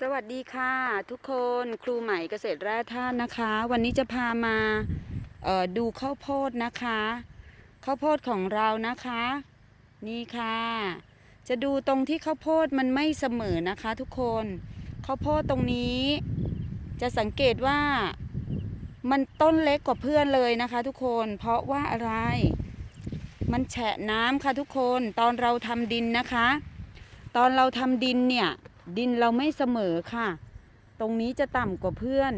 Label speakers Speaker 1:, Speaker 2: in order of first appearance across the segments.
Speaker 1: สวัสดีค่ะ ทุกคนครูใหม่เกษตรแร่ธาตุนะคะ วันนี้จะพามาดูข้าวโพดนะคะ ข้าวโพดของเรานะคะ นี่ค่ะ จะดูตรงที่ข้าวโพดมันไม่เสมอนะคะ ทุกคนข้าวโพดตรงนี้ จะสังเกตว่ามันต้นเล็กกว่าเพื่อนเลยนะคะ ทุกคนเพราะว่าอะไร มันแฉะน้ำค่ะทุกคนตอนเราทำดินนะคะ ตอนเราทำดินเนี่ย ดินเราไม่เสมอค่ะ ตรงนี้จะต่ำกว่าเพื่อน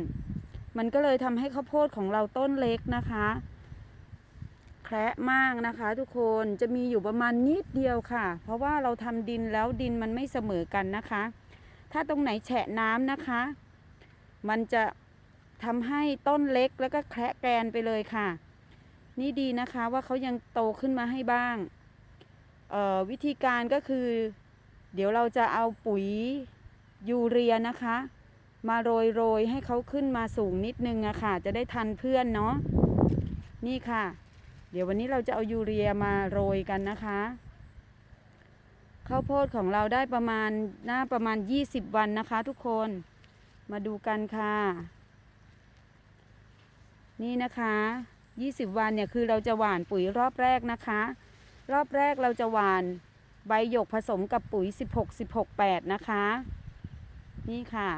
Speaker 1: มันก็เลยทำให้ข้าวโพดของเราต้นเล็กนะคะ แคระมากนะคะทุกคนจะมีอยู่ประมาณนิดเดียวค่ะ เพราะว่าเราทำดินแล้วดินมันไม่เสมอกันนะคะ ถ้าตรงไหนแฉะน้ำนะคะ มันจะทำให้ต้นเล็กแล้วก็แคระแกนไปเลยค่ะ นี่ดีนะคะว่าเขายังโตขึ้นมาให้บ้างเอ่อวิธีการก็คือ เดี๋ยวเราจะเอาปุ๋ยยูเรียนะคะ มาโรยโรยให้เขาขึ้นมาสูงนิดนึงอะค่ะ จะได้ทันเพื่อนเนาะนี่ค่ะ เดี๋ยววันนี้เราจะเอายูเรียมาโรยกันนะคะข้าวโพดของเราได้ประมาณหน้าประมาณ 20 วันนะคะ ทุกคนมาดูกันค่ะ นี่นะคะ 20 วันเนี่ยคือเราจะหว่านปุ๋ยรอบแรกนะคะ รอบแรกเราจะหว่าน ใบหยกผสมกับปุ๋ย 16 16 8 นะคะ นี่ค่ะ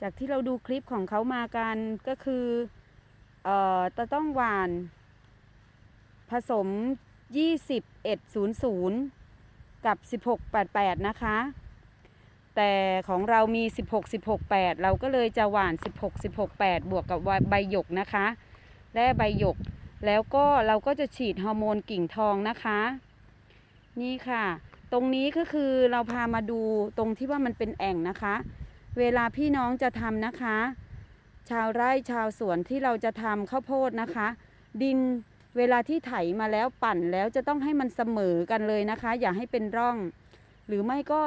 Speaker 1: จากที่เราดูคลิปของเขามากันก็คือเอ่อจะต้องหวาน ผสม 2100 กับ 16 88 นะคะ แต่ของเรามี 16 16 8 เราก็เลยจะหวาน 16 16 8 บวกกับใบหยกนะคะ และใบหยก แล้วก็เราก็จะฉีดฮอร์โมนกิ่งทองนะคะ นี่ค่ะ ตรงนี้ก็คือเราพามาดูตรงที่ว่ามันเป็นแอ่งนะคะ เวลาพี่น้องจะทำนะคะ ชาวไร่ชาวสวนที่เราจะทำข้าวโพดนะคะ ดินเวลาที่ไถมาแล้วปั่นแล้วจะต้องให้มันเสมอกันเลยนะคะ อย่าให้เป็นร่อง หรือไม่ก็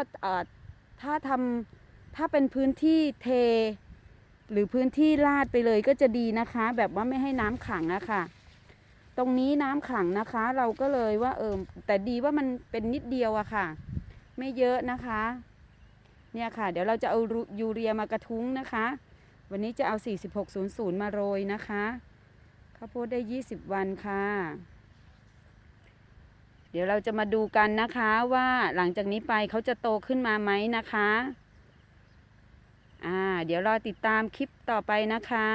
Speaker 1: ถ้าทำถ้าเป็นพื้นที่เท หรือพื้นที่ลาดไปเลยก็จะดีนะคะ แบบว่าไม่ให้น้ำขังอะค่ะ ตรงนี้น้ำขังนะคะ เราก็เลยว่าเออแต่ดีว่ามันเป็นนิดเดียวอะค่ะ ไม่เยอะนะคะ เนี่ยค่ะ เดี๋ยวเราจะเอายูเรียมากระทุ้งนะคะ วันนี้จะเอา 4600 มาโรยนะคะข้าวโพดได้ 20 วันค่ะ เดี๋ยวเราจะมาดูกันนะคะว่าหลังจากนี้ไปเขาจะโตขึ้นมาไหมนะคะอ่าเดี๋ยวรอติดตามคลิปต่อไปนะคะ